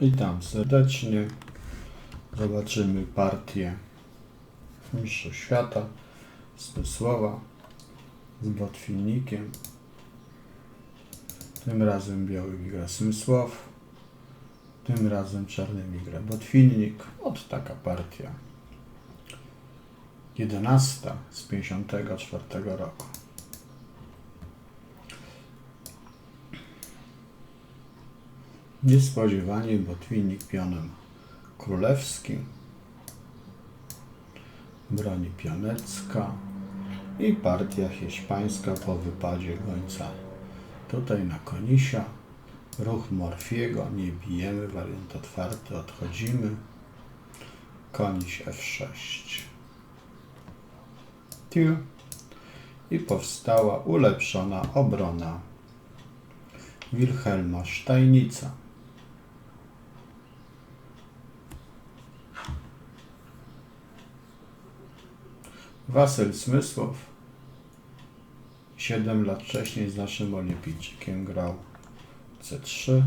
Witam serdecznie. Zobaczymy partię Mistrzostw Świata Zmysłowa z Botwinnikiem. Tym razem biały wygra Smysłow. Tym razem czarny wygra Botwinnik. Od taka partia. 11 z 54 roku. Niespodziewanie Botwinnik pionem królewskim. Broni pionecka i partia hiszpańska po wypadzie gońca. Tutaj na konisia. Ruch Morfiego. Nie bijemy. Wariant otwarty. Odchodzimy. Koniś F6. Tiu. I powstała ulepszona obrona Wilhelma Sztajnica. Wasyl Smysłow 7 lat wcześniej z naszym olimpijczykiem grał C3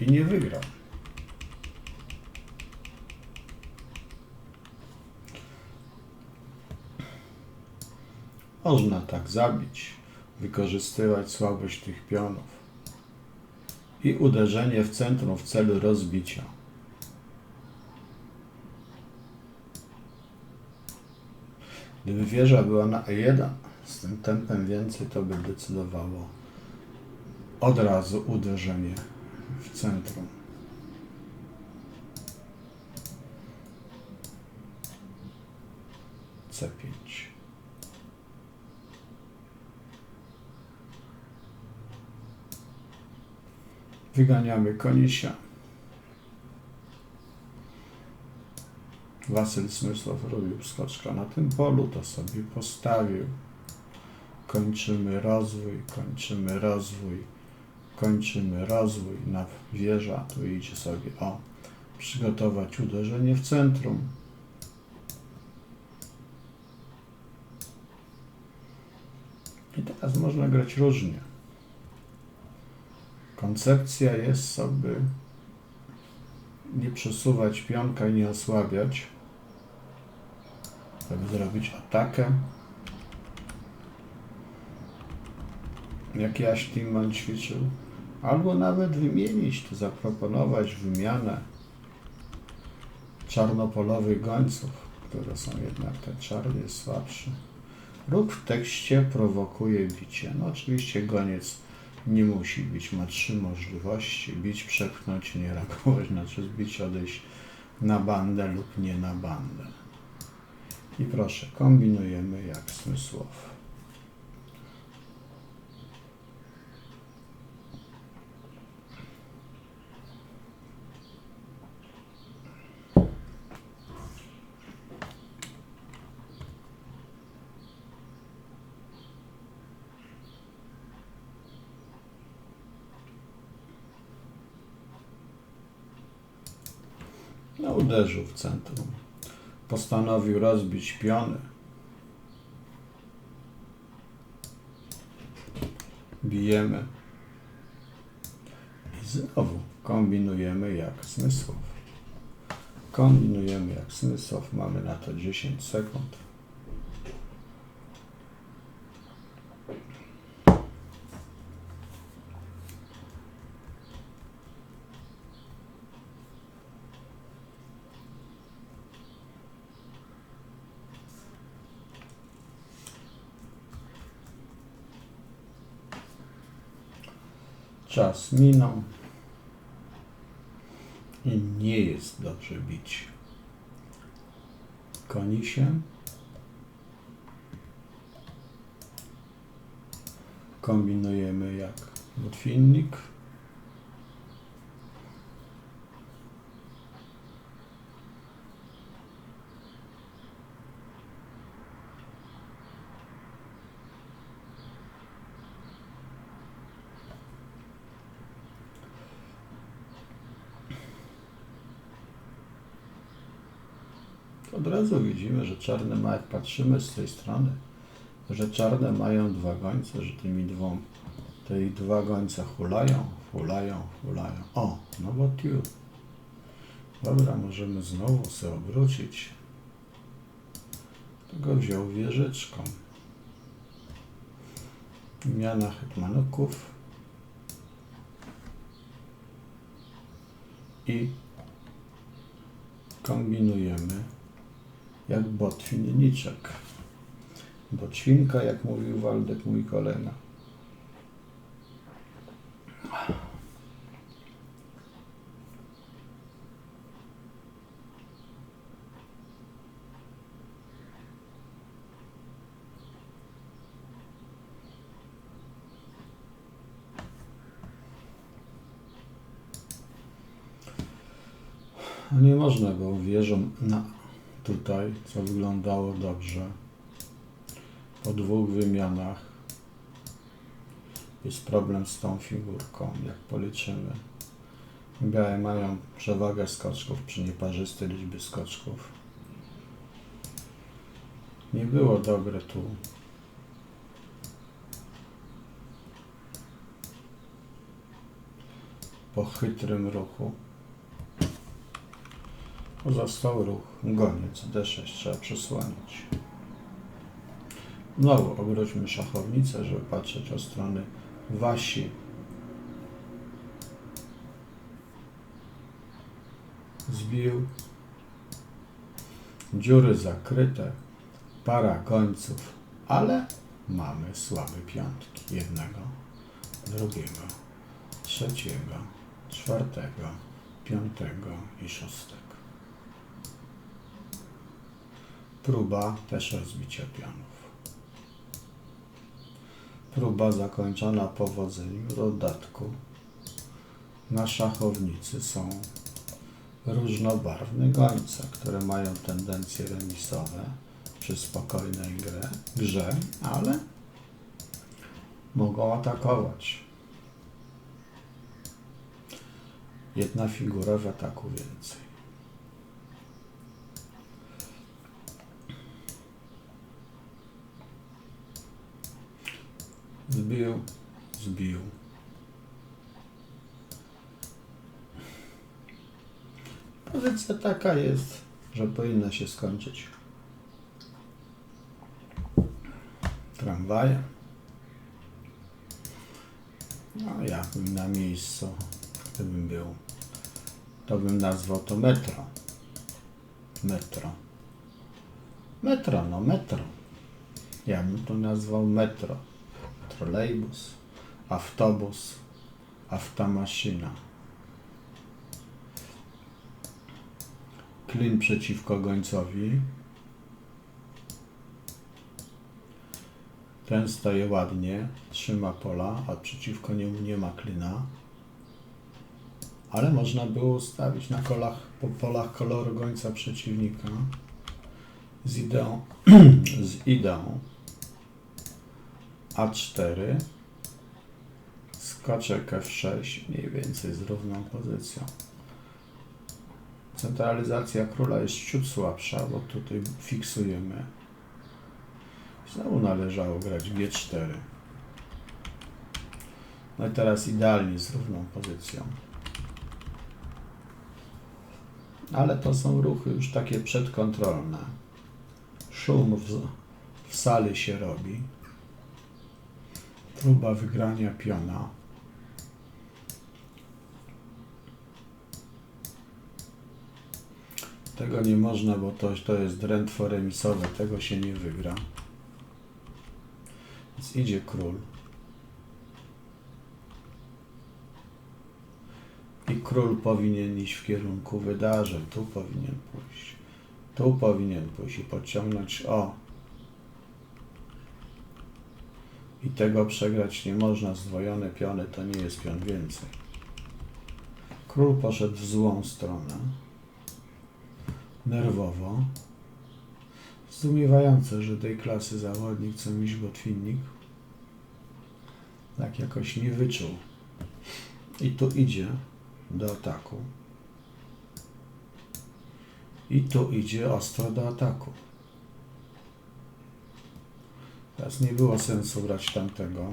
i nie wygrał. Można tak zabić, wykorzystywać słabość tych pionów i uderzenie w centrum w celu rozbicia. Gdyby wieża była na E1 z tym tempem więcej, to by decydowało od razu uderzenie w centrum. C5. Wyganiamy konisia. Wasyl Smysłow robił skoczka na tym polu, to sobie postawił. Kończymy rozwój, kończymy rozwój, kończymy rozwój. Na wieża tu idzie sobie o przygotować uderzenie w centrum. I teraz można grać różnie. Koncepcja jest sobie nie przesuwać pionka i nie osłabiać, żeby zrobić atakę. Jak Jaś Timman ćwiczył, albo nawet wymienić, to zaproponować wymianę czarnopolowych gońców, które są jednak ten czarny jest słabszy. Ruch w tekście prowokuje bicie. No oczywiście goniec nie musi bić, ma trzy możliwości. Bić, przepchnąć, nie reagować, znaczy zbić, odejść na bandę lub nie na bandę. I proszę, kombinujemy jak Smysłow. No, uderzył w centrum. Postanowił rozbić piony. Bijemy. I znowu kombinujemy jak Smysłow. Kombinujemy jak Smysłow. Mamy na to 10 sekund. Czas minął i nie jest dobrze bić konisiem. Kombinujemy jak botwinnik. Od razu widzimy, że czarne ma, jak patrzymy z tej strony, że czarne mają dwa gońce, że tymi dwoma, te dwa gońce hulają hulają, hulają. O, no bo. Dobra, możemy znowu sobie obrócić. Tego wziął wieżyczką. Wymiana hetmanów i kombinujemy jak botwinniczek. Botwinka, jak mówił Waldek, mój kolega. Nie można było wieżą na tutaj, co wyglądało dobrze. Po dwóch wymianach jest problem z tą figurką, jak policzymy. Białe mają przewagę skoczków przy nieparzystej liczbie skoczków. Nie było dobre tu. Po chytrym ruchu. Pozostał ruch goniec D6 trzeba przesłaniać. Znowu obróćmy szachownicę, żeby patrzeć od strony wasi. Zbił. Dziury zakryte. Para końców, ale mamy słabe piątki. Jednego, drugiego, trzeciego, czwartego, piątego i szóstego. Próba też rozbicia pionów. Próba zakończona powodzeniem w dodatku. Na szachownicy są różnobarwne gońce, które mają tendencje remisowe przy spokojnej grze, grze ale mogą atakować. Jedna figura w ataku więcej. Zbił, zbił. Pozycja taka jest, że powinna się skończyć. Tramwaje. No, ja bym na miejscu, gdybym był, to bym nazwał to metro. Metro. Metro, no metro. Ja bym to nazwał metro trolejbus, autobus, automaszyna. Klin przeciwko gońcowi. Ten staje ładnie, trzyma pola, a przeciwko niemu nie ma klina. Ale można było ustawić na kolach, po polach koloru gońca przeciwnika z ideą, z ideą a4, skoczek F6, mniej więcej z równą pozycją. Centralizacja króla jest ciut słabsza, bo tutaj fiksujemy. Znowu należało grać G4. No i teraz idealnie z równą pozycją. Ale to są ruchy już takie przedkontrolne. Szum w, w sali się robi. Próba wygrania piona. Tego nie można, bo to, to jest drętwo remisowe, tego się nie wygra. Więc idzie król. I król powinien iść w kierunku wydarzeń. Tu powinien pójść. Tu powinien pójść i podciągnąć o I tego przegrać nie można. Zdwojone piony to nie jest pion więcej. Król poszedł w złą stronę. Nerwowo. Zdumiewające, że tej klasy zawodnik, co miś botwinnik, tak jakoś nie wyczuł. I tu idzie do ataku. I tu idzie ostro do ataku. Teraz nie było sensu brać tamtego.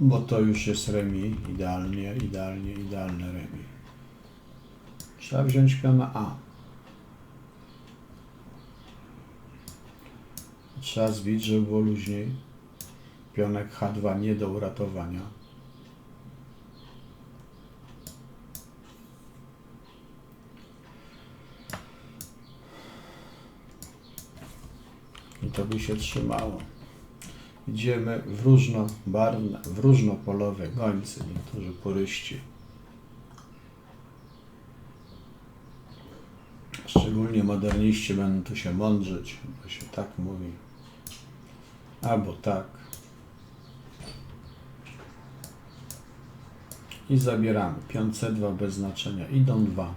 bo to już jest remi, idealnie, idealnie, idealne remi. Trzeba wziąć piona A. Trzeba zbić, żeby było luźniej. Pionek H2 nie do uratowania. I to by się trzymało. Idziemy w różnobarwne, w różnopolowe gońce, niektórzy puryści. Szczególnie moderniści będą tu się mądrzyć, bo się tak mówi. Albo tak. I zabieramy. Pion C2 bez znaczenia. Idą dwa.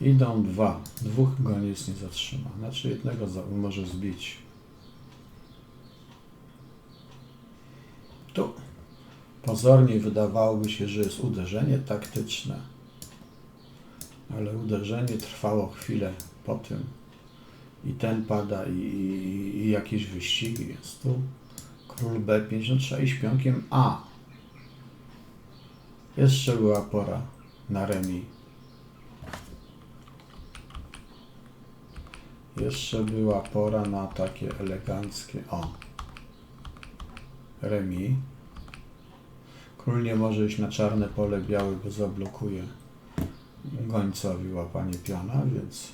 Idą dwa. Dwóch goniec nie zatrzyma. Znaczy jednego może zbić. Tu pozornie wydawałoby się, że jest uderzenie taktyczne, ale uderzenie trwało chwilę po tym i ten pada i, i, i jakieś wyścigi jest tu. Król B5, no trzeba iść pionkiem A. Jeszcze była pora na remi. Jeszcze była pora na takie eleganckie o. Remi. Król nie może iść na czarne pole, biały go zablokuje gońcowi łapanie piona, więc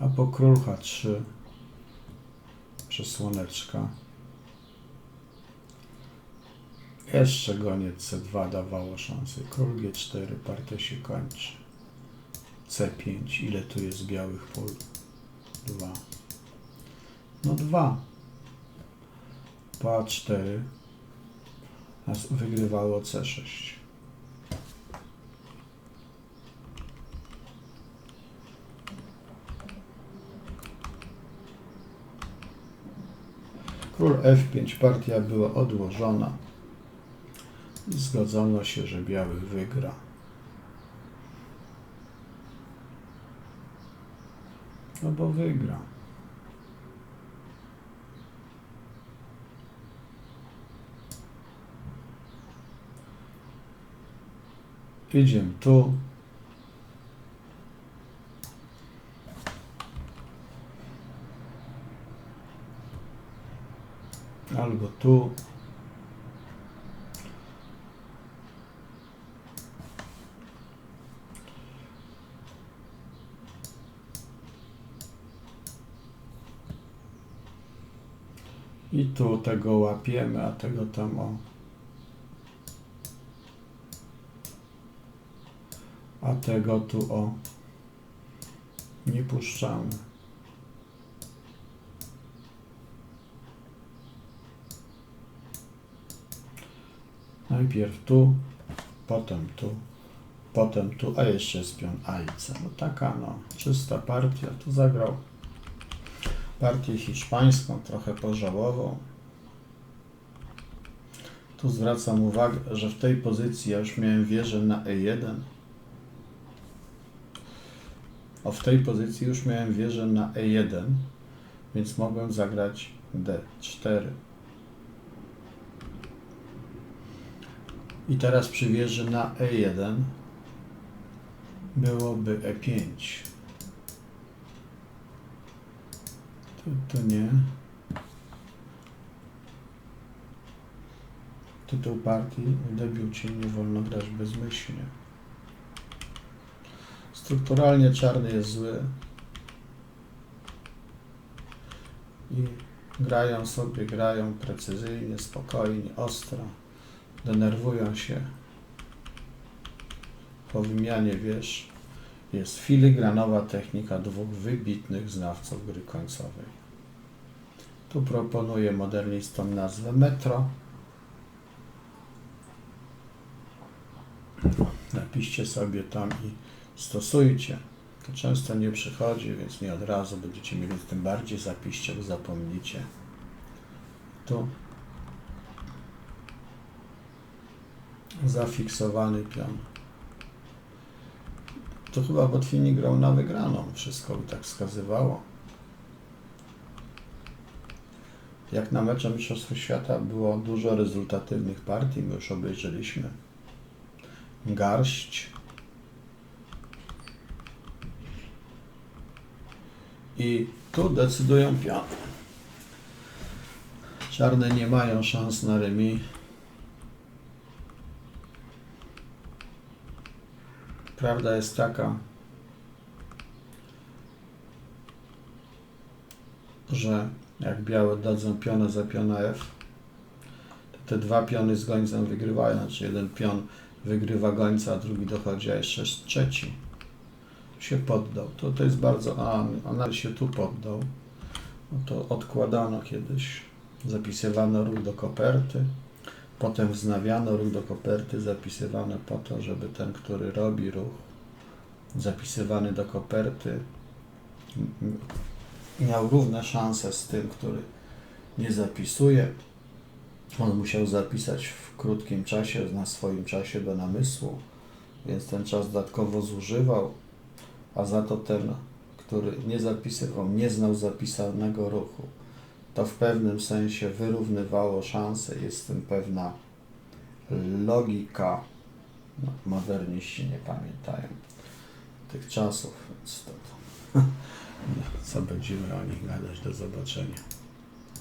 a po król H3 przesłoneczka jeszcze goniec C2 dawało szansę. Król G4, partia się kończy. C5, ile tu jest białych pól? Dwa. No dwa. Po A4 nas wygrywało C6. Król F5, partia była odłożona zgodzono się, że biały wygra. No bo wygra. Idziemy tu. Albo tu. I tu tego łapiemy, a tego tam o. A tego tu o. Nie puszczamy. Najpierw tu, potem tu, potem tu, a jeszcze jest pion A i C. No taka no, czysta partia. Tu zagrał partię hiszpańską, trochę pożałową. Tu zwracam uwagę, że w tej pozycji ja już miałem wieżę na E1. O w tej pozycji już miałem wieżę na E1, więc mogłem zagrać D4. I teraz przy wieży na E1 byłoby E5. Tu, tu nie. Tytuł partii w debiucie nie wolno grać bezmyślnie. Strukturalnie czarny jest zły. I grają sobie, grają precyzyjnie, spokojnie, ostro. Denerwują się po wymianie wież. Jest filigranowa technika dwóch wybitnych znawców gry końcowej. Tu proponuję modernistom nazwę Metro. Napiszcie sobie tam i stosujcie. To często nie przychodzi, więc nie od razu będziecie mieli, tym bardziej zapiszcie, bo zapomnicie. Tu zafiksowany pion. To chyba Botwini grał na wygraną. Wszystko by tak wskazywało. Jak na mecze Mistrzostw Świata było dużo rezultatywnych partii, my już obejrzeliśmy garść. I tu decydują piony. Czarne nie mają szans na remis. Prawda jest taka, że jak białe dadzą piona za piona F, to te dwa piony z gońcem wygrywają. Znaczy jeden pion wygrywa gońca, a drugi dochodzi, a jeszcze trzeci się poddał. To, to jest bardzo... A, a nawet się tu poddał. No to odkładano kiedyś. Zapisywano ruch do koperty. Potem wznawiano ruch do koperty, zapisywano po to, żeby ten, który robi ruch, zapisywany do koperty, miał równe szanse z tym, który nie zapisuje. On musiał zapisać w krótkim czasie, na swoim czasie do namysłu, więc ten czas dodatkowo zużywał, a za to ten, który nie zapisywał, nie znał zapisanego ruchu, to w pewnym sensie wyrównywało szanse. Jest w tym pewna logika. No, moderniści nie pamiętają tych czasów, więc to, to co będziemy o nich gadać. Do zobaczenia.